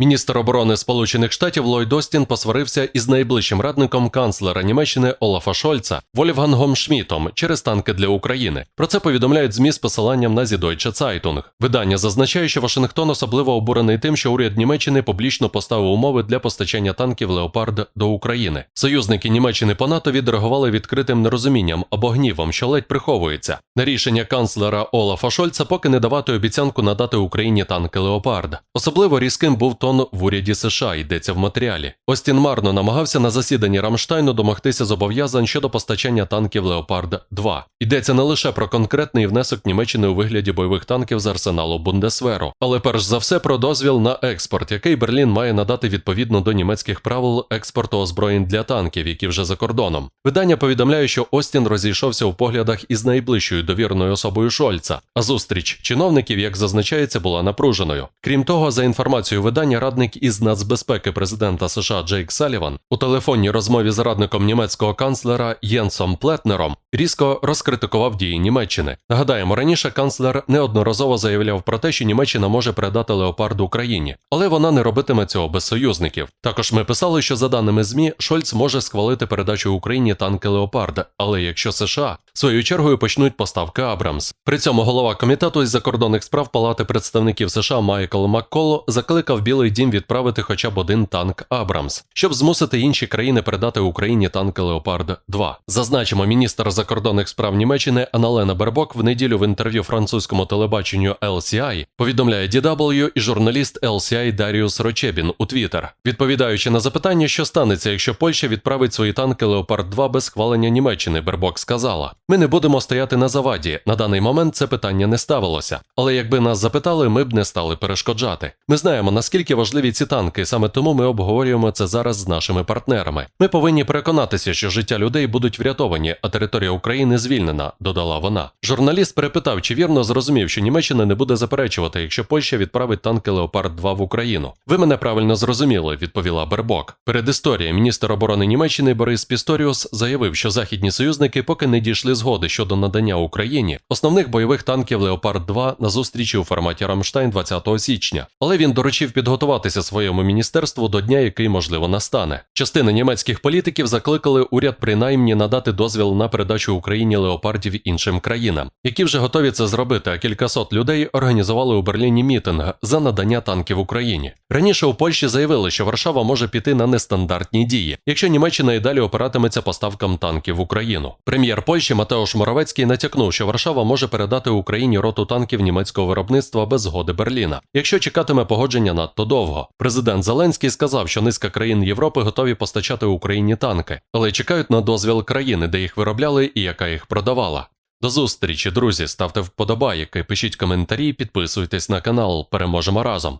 Міністр оборони Сполучених Штатів Ллойд Остін посварився із найближчим радником канцлера Німеччини Олафа Шольца Вольфгангом Шмітом через танки для України. Про це повідомляють ЗМІ з посиланням на Deutsche Zeitung. Видання зазначає, що Вашингтон особливо обурений тим, що уряд Німеччини публічно поставив умови для постачання танків Леопард до України. Союзники Німеччини по НАТО відреагували відкритим нерозумінням або гнівом, що ледь приховується. На рішення канцлера Олафа Шольца поки не давати обіцянку надати Україні танки Леопард. Особливо різким був тон в уряді США, йдеться в матеріалі. Остін марно намагався на засіданні Рамштайну домогтися зобов'язань щодо постачання танків Леопард 2. Йдеться не лише про конкретний внесок Німеччини у вигляді бойових танків з арсеналу Бундесверу, але перш за все про дозвіл на експорт, який Берлін має надати відповідно до німецьких правил експорту озброєнь для танків, які вже за кордоном. Видання повідомляє, що Остін розійшовся у поглядах із найближчою довірною особою Шольца, а зустріч чиновників, як зазначається, була напруженою. Крім того, за інформацією видання, радник із нацбезпеки президента США Джейк Саліван у телефонній розмові з радником німецького канцлера Єнсом Плетнером різко розкритикував дії Німеччини. Нагадаємо, раніше канцлер неодноразово заявляв про те, що Німеччина може передати леопард Україні, але вона не робитиме цього без союзників. Також ми писали, що за даними ЗМІ, Шольц може схвалити передачу Україні танки Леопард, але якщо США своєю чергою почнуть поставки Абрамс. При цьому голова комітету із закордонних справ Палати представників США Майкл Макколо закликав Білий Дім відправити хоча б один танк Абрамс, щоб змусити інші країни передати Україні танки Леопард 2. Зазначимо, міністр закордонних справ Німеччини Аналена Бербок в неділю в інтерв'ю французькому телебаченню LCI повідомляє DW і журналіст LCI Даріус Рочебін у Твіттер, відповідаючи на запитання, що станеться, якщо Польща відправить свої танки Леопард 2 без схвалення Німеччини. Бербок сказала: Ми не будемо стояти на заваді. На даний момент це питання не ставилося. Але якби нас запитали, ми б не стали перешкоджати. Ми знаємо наскільки важливі ці танки, саме тому ми обговорюємо це зараз з нашими партнерами. Ми повинні переконатися, що життя людей будуть врятовані, а територія України звільнена, додала вона. Журналіст перепитав, чи вірно зрозумів, що Німеччина не буде заперечувати, якщо Польща відправить танки Леопард 2 в Україну. Ви мене правильно зрозуміли, відповіла Бербок. Перед історією міністр оборони Німеччини Борис Пісторіус заявив, що західні союзники поки не дійшли згоди щодо надання Україні основних бойових танків Леопард 2 на зустрічі у форматі Рамштайн 20 січня. Але він доручив підготуватися своєму міністерству до дня, який можливо настане. Частина німецьких політиків закликали уряд принаймні надати дозвіл на передачу Україні леопардів іншим країнам, які вже готові це зробити. А кількасот людей організували у Берліні мітинг за надання танків Україні. Раніше у Польщі заявили, що Варшава може піти на нестандартні дії, якщо Німеччина і далі опиратиметься поставкам танків в Україну. Прем'єр Польщі Матеуш Моровецький натякнув, що Варшава може передати Україні роту танків німецького виробництва без згоди Берліна, якщо чекатиме погодження надто довго. Президент Зеленський сказав, що низка країн Європи готові постачати Україні танки, але чекають на дозвіл країни, де їх виробляли і яка їх продавала. До зустрічі, друзі. Ставте вподобайки, пишіть коментарі, підписуйтесь на канал. Переможемо разом.